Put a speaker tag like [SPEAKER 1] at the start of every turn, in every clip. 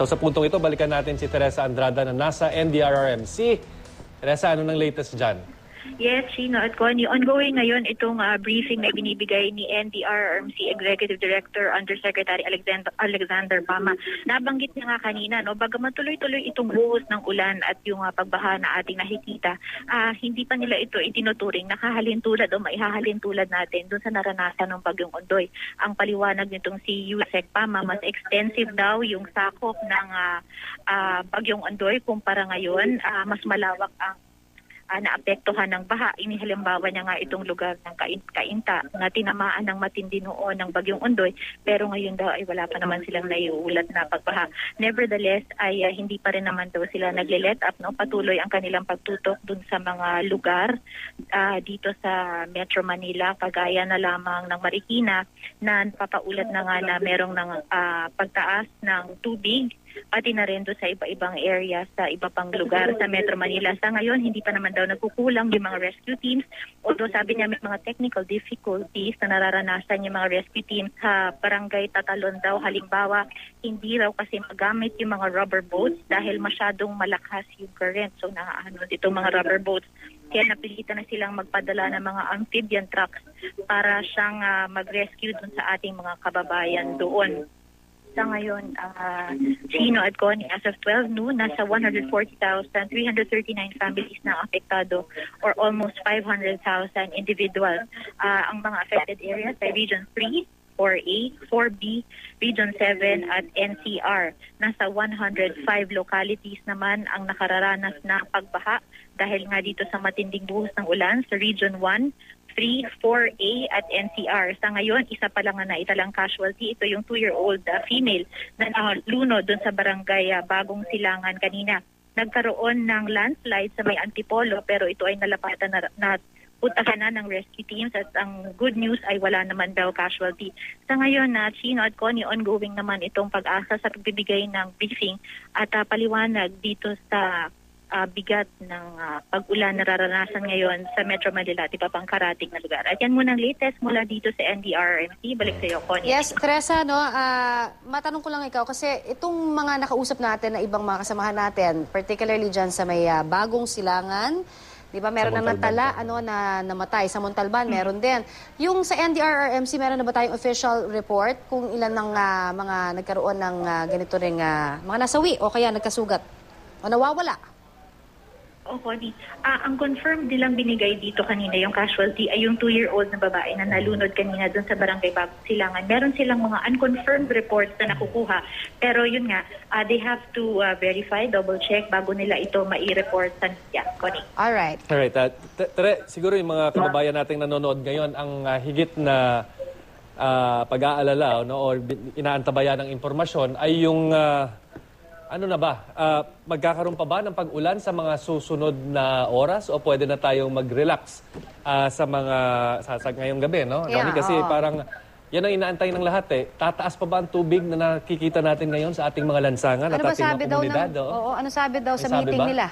[SPEAKER 1] So sa puntong ito, balikan natin si Teresa Andrada na nasa NDRRMC. Teresa, ano nang latest dyan?
[SPEAKER 2] Yes, Chino at Connie. Ongoing ngayon itong ah, briefing na binibigay ni NDRRMC Executive Director Undersecretary Alexander, Alexander Bama. Nabanggit niya nga kanina, no, bagaman tuloy-tuloy itong buhos ng ulan at yung ah, pagbaha na ating nakikita, ah, hindi pa nila ito itinuturing nakahalin tulad o maihahalin tulad natin dun sa naranasan ng Bagyong Ondoy. Ang paliwanag nitong si Yusek Pama, mas extensive daw yung sakop ng ah, ah, Bagyong Ondoy kumpara ngayon, ah, mas malawak ang uh, naapektuhan ng baha. Inihalimbawa niya nga itong lugar ng Kain- Kainta na tinamaan ng matindi noon ng Bagyong Ondoy pero ngayon daw ay wala pa naman silang naiulat na pagbaha. Nevertheless ay ah, hindi pa rin naman daw sila nagle-let up. No? Patuloy ang kanilang pagtutok dun sa mga lugar ah, dito sa Metro Manila kagaya na lamang ng Marikina na papaulat na nga na merong ng, ah, pagtaas ng tubig pati na rin doon sa iba-ibang area sa iba pang lugar sa Metro Manila. Sa ngayon, hindi pa naman daw nagkukulang yung mga rescue teams. Although sabi niya may mga technical difficulties na nararanasan yung mga rescue teams sa barangay Tatalon daw. Halimbawa, hindi raw kasi magamit yung mga rubber boats dahil masyadong malakas yung current. So naaano itong mga rubber boats. Kaya napilitan na silang magpadala ng mga amphibian trucks para siyang ah, mag-rescue dun sa ating mga kababayan doon sa ngayon, uh, Chino at Connie, as of 12 noon, nasa 140,339 families na apektado or almost 500,000 individuals. Ah, ang mga affected areas ay Region 3, 4A, 4B, Region 7 at NCR. Nasa 105 localities naman ang nakararanas na pagbaha dahil nga dito sa matinding buhos ng ulan sa Region 1, 3, 4A at NCR. Sa ngayon, isa pa lang na naitalang casualty. Ito yung 2-year-old uh, female na nalunod doon sa barangay uh, Bagong Silangan kanina. Nagkaroon ng landslide sa may Antipolo pero ito ay nalapatan na, na putahan na ng rescue teams at ang good news ay wala naman daw casualty. Sa ngayon na Chino at Connie ongoing naman itong pag-asa sa pagbibigay ng briefing at uh, paliwanag dito sa ah, bigat ng ah, pag-ulan na nararanasan ngayon sa Metro Manila at iba pang karating na lugar. At yan muna ang latest mula dito sa NDRMC. Balik sa iyo, Connie.
[SPEAKER 3] Yes, Teresa, no, ah, matanong ko lang ikaw kasi itong mga nakausap natin na ibang mga kasamahan natin, particularly dyan sa may ah, bagong silangan, di ba meron na natala, ano, na namatay. Sa Montalban, meron din. Yung sa NDRRMC, meron na ba tayong official report kung ilan ng ah, mga nagkaroon ng ah, ganito ring ah, mga nasawi o kaya nagkasugat o nawawala?
[SPEAKER 2] O, Connie. Ah, ang confirmed nilang binigay dito kanina, yung casualty, ay yung two-year-old na babae na nalunod kanina doon sa barangay Bagong Silangan. Meron silang mga unconfirmed reports na nakukuha. Pero yun nga, ah, they have to ah, verify, double-check bago nila ito mai-report sa media, Connie.
[SPEAKER 3] Alright.
[SPEAKER 1] Alright, uh, T- Tere, siguro yung mga kababayan nating nanonood ngayon, ang ah, higit na ah, pag-aalala no, or bin- inaantabayan ng impormasyon ay yung, ah, ano na ba, ah, magkakaroon pa ba ng pag-ulan sa mga susunod na oras o pwede na tayong mag-relax ah, sa mga, sa, sa ngayong gabi, no?
[SPEAKER 3] Yeah,
[SPEAKER 1] Ronnie? kasi
[SPEAKER 3] oo.
[SPEAKER 1] parang yan ang inaantay ng lahat eh. Tataas pa ba ang tubig na nakikita natin ngayon sa ating mga lansangan
[SPEAKER 3] Ano
[SPEAKER 1] at ating
[SPEAKER 3] sabi
[SPEAKER 1] mga
[SPEAKER 3] daw
[SPEAKER 1] komunidad?
[SPEAKER 3] ng,
[SPEAKER 1] oh?
[SPEAKER 3] oo, ano sabi daw
[SPEAKER 1] May
[SPEAKER 3] sa
[SPEAKER 1] sabi
[SPEAKER 3] meeting
[SPEAKER 1] ba?
[SPEAKER 3] nila?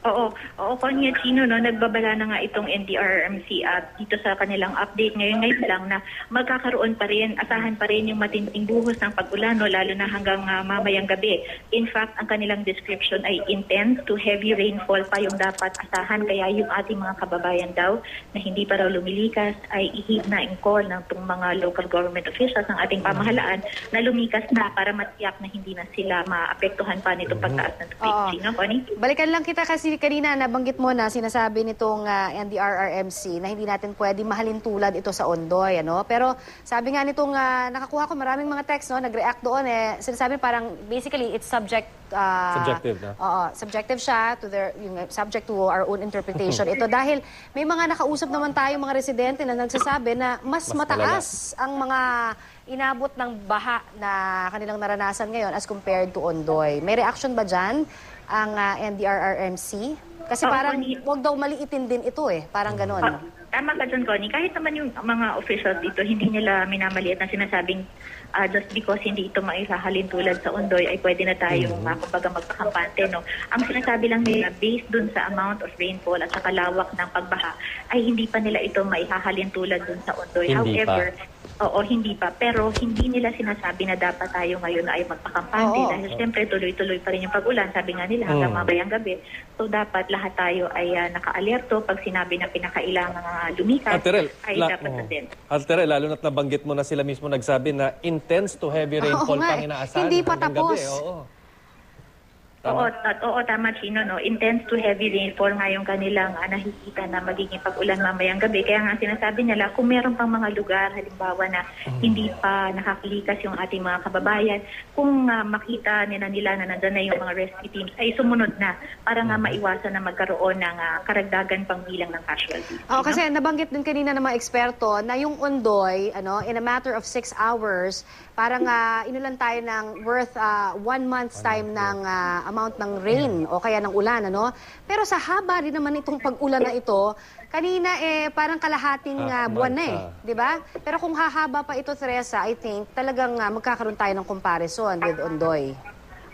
[SPEAKER 2] Oo, oo, Konya Chino, no, nagbabala na nga itong NDRRMC at dito sa kanilang update ngayon ngayon lang na magkakaroon pa rin, asahan pa rin yung matinding buhos ng pag-ulan, no, lalo na hanggang ah, mamayang gabi. In fact, ang kanilang description ay intense to heavy rainfall pa yung dapat asahan. Kaya yung ating mga kababayan daw na hindi pa raw lumilikas ay ihig na in call ng itong mga local government officials ng ating pamahalaan na lumikas na para matiyak na hindi na sila maapektuhan pa nitong pagtaas ng tubig.
[SPEAKER 3] Oo.
[SPEAKER 2] Chino, Connie?
[SPEAKER 3] Balikan lang kita kasi kanina nabanggit mo na sinasabi nitong ah, NDRRMC na hindi natin pwede mahalin tulad ito sa Ondoy. Ano? Pero sabi nga nitong ah, nakakuha ko maraming mga text, no, nag-react doon eh. Sinasabi parang basically it's subject ah,
[SPEAKER 1] Subjective, no?
[SPEAKER 3] Oo, subjective siya to their yung uh, subject to our own interpretation. Ito dahil may mga nakausap naman tayo mga residente na nagsasabi na mas,
[SPEAKER 1] Mas
[SPEAKER 3] mataas ang mga inabot ng baha na kanilang naranasan ngayon as compared to Ondoy. May reaction ba dyan ang ah, NDRRMC? Kasi
[SPEAKER 2] Oo,
[SPEAKER 3] parang
[SPEAKER 2] Connie.
[SPEAKER 3] wag daw maliitin din ito eh. Parang ganon.
[SPEAKER 2] Tama ka dyan, Connie. Kahit naman yung mga officials dito, hindi nila minamaliit na sinasabing ah, just because hindi ito maisahalin tulad sa Ondoy, ay pwede na tayong
[SPEAKER 1] Mm-hmm.
[SPEAKER 2] mm kumbaga magpakampante. No? Ang sinasabi lang nila, based dun sa amount of rainfall at sa kalawak ng pagbaha, ay hindi pa nila ito maihahalin tulad dun sa Ondoy.
[SPEAKER 1] Hindi pa.
[SPEAKER 2] However, Oo, hindi pa. Pero hindi nila sinasabi na dapat tayo ngayon ay magpakampante
[SPEAKER 3] Oo.
[SPEAKER 2] dahil siyempre tuloy-tuloy pa rin yung pag-ulan. Sabi nga nila hanggang
[SPEAKER 1] Mm.
[SPEAKER 2] mamayang gabi. So dapat lahat tayo ay ah, naka-alerto pag sinabi na pinakailangan uh, lumikas
[SPEAKER 1] Aterel,
[SPEAKER 2] ay
[SPEAKER 1] la-
[SPEAKER 2] dapat
[SPEAKER 1] oh.
[SPEAKER 2] na din.
[SPEAKER 1] Aterel, lalo na't nabanggit mo na sila mismo nagsabi na intense to heavy rainfall
[SPEAKER 3] nga
[SPEAKER 1] pang
[SPEAKER 3] eh.
[SPEAKER 1] inaasahan
[SPEAKER 3] Hindi pa
[SPEAKER 1] hanggang gabi.
[SPEAKER 3] tapos.
[SPEAKER 1] Oo.
[SPEAKER 2] Oo,
[SPEAKER 1] Tama.
[SPEAKER 2] at, oo, tama, Chino. No? Intense to heavy rainfall nga yung kanilang ah, nakikita na magiging pag-ulan mamayang gabi. Kaya nga sinasabi nila, kung meron pang mga lugar, halimbawa na hindi pa nakakalikas yung ating mga kababayan, kung ah, makita nila nila na nandun na yung mga rescue teams, ay sumunod na para nga maiwasan na magkaroon ng ah, karagdagan pang bilang ng casualties.
[SPEAKER 3] Oo,
[SPEAKER 2] Chino?
[SPEAKER 3] kasi nabanggit din kanina ng mga eksperto na yung Ondoy, ano, in a matter of six hours, parang uh, inulan tayo ng worth ah, one month's time ng ah, amount ng rain o kaya ng ulan, ano? Pero sa haba rin naman itong pag-ulan na ito, kanina eh parang kalahating ah,
[SPEAKER 1] Half
[SPEAKER 3] buwan na eh. 'di ba? Pero kung hahaba pa ito, Teresa, I think talagang ah, magkakaroon tayo ng comparison with Ondoy.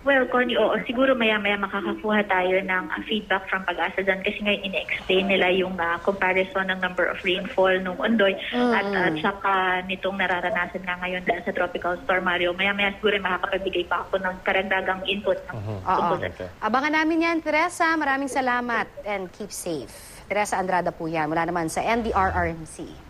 [SPEAKER 2] Well, Connie, oo, siguro maya-maya makakakuha tayo ng ah, feedback from pag-asa dyan kasi ngayon ina-explain nila yung ah, comparison ng number of rainfall nung Ondoy at at saka nitong nararanasan nga ngayon dahil sa tropical storm Mario. Maya-maya siguro makakapagbigay pa ako ng karagdagang input ng
[SPEAKER 3] Oo.
[SPEAKER 1] Okay.
[SPEAKER 3] Abangan namin yan, Teresa. Maraming salamat and keep safe. Teresa Andrada po yan, mula naman sa NDRRMC.